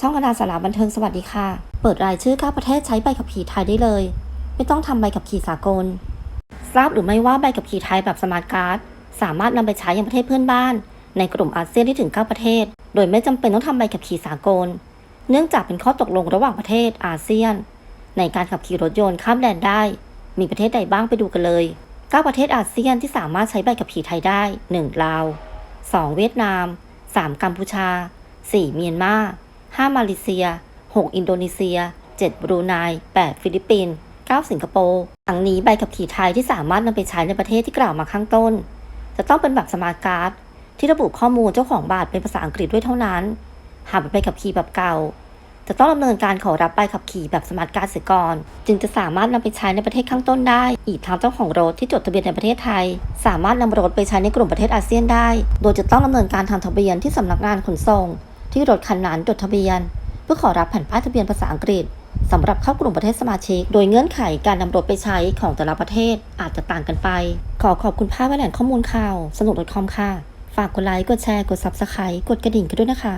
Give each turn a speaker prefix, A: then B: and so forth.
A: ช่องคณะสาระบันเทิงสวัสดีค่ะ เปิดรายชื่อ9ประเทศใช้ใบขับขี่ไทยได้เลย ไม่ต้องทำใบขับขี่สากล ทราบหรือไม่ว่าใบขับขี่ไทยแบบสมาร์ทการ์ดสามารถนำไปใช้ยังประเทศเพื่อนบ้าน ในกลุ่มอาเซียนที่ถึง 9 ประเทศ โดยไม่จำเป็นต้องทำใบขับขี่สากล เนื่องจากเป็นข้อตกลงระหว่างประเทศอาเซียน ในการขับขี่รถยนต์ข้ามแดนได้ มีประเทศใดบ้างไปดูกันเลย 9 ประเทศอาเซียนที่สามารถใช้ใบขับขี่ไทยได้ 1. ลาว 2. เวียดนาม 3. กัมพูชา 4. เมียนมา 5. มาเลเซีย 6. อินโดนีเซีย 7. บรูไน 8. ฟิลิปปินส์ 9. สิงคโปร์ทั้งนี้ใบขับขี่ไทยที่สามารถนำไปใช้ในประเทศที่กล่าวมาข้างต้น จะต้องเป็นแบบสมาร์ทการ์ดที่ระบุข้อมูลเจ้าของบัตรเป็นภาษาอังกฤษด้วยเท่านั้น หากเป็นใบขับขี่แบบเก่า จะต้องดำเนินการขอรับใบขับขี่แบบสมาร์ทการ์ดเสียก่อน จึงจะสามารถนำไปใช้ในประเทศข้างต้นได้ อีกทั้งเจ้าของรถที่จดทะเบียนในประเทศไทย สามารถนำรถไปใช้ในกลุ่มประเทศอาเซียนได้ โดยจะต้องดำเนินการทำทะเบียนที่สำนักงานขนส่ง ที่รถคันนั้นจดทะเบียน เพื่อขอรับแผ่นป้ายทะเบียนภาษาอังกฤษสำหรับเข้ากลุ่มประเทศสมาชิก โดยเงื่อนไขการนำรถไปใช้ของแต่ละประเทศอาจจะต่างกันไป ขอขอบคุณภาพแหล่งข้อมูลข่าว สนุก .com ค่ะ ฝากกดไลค์ กดแชร์ กด Subscribe กดกระดิ่งกันด้วยนะคะ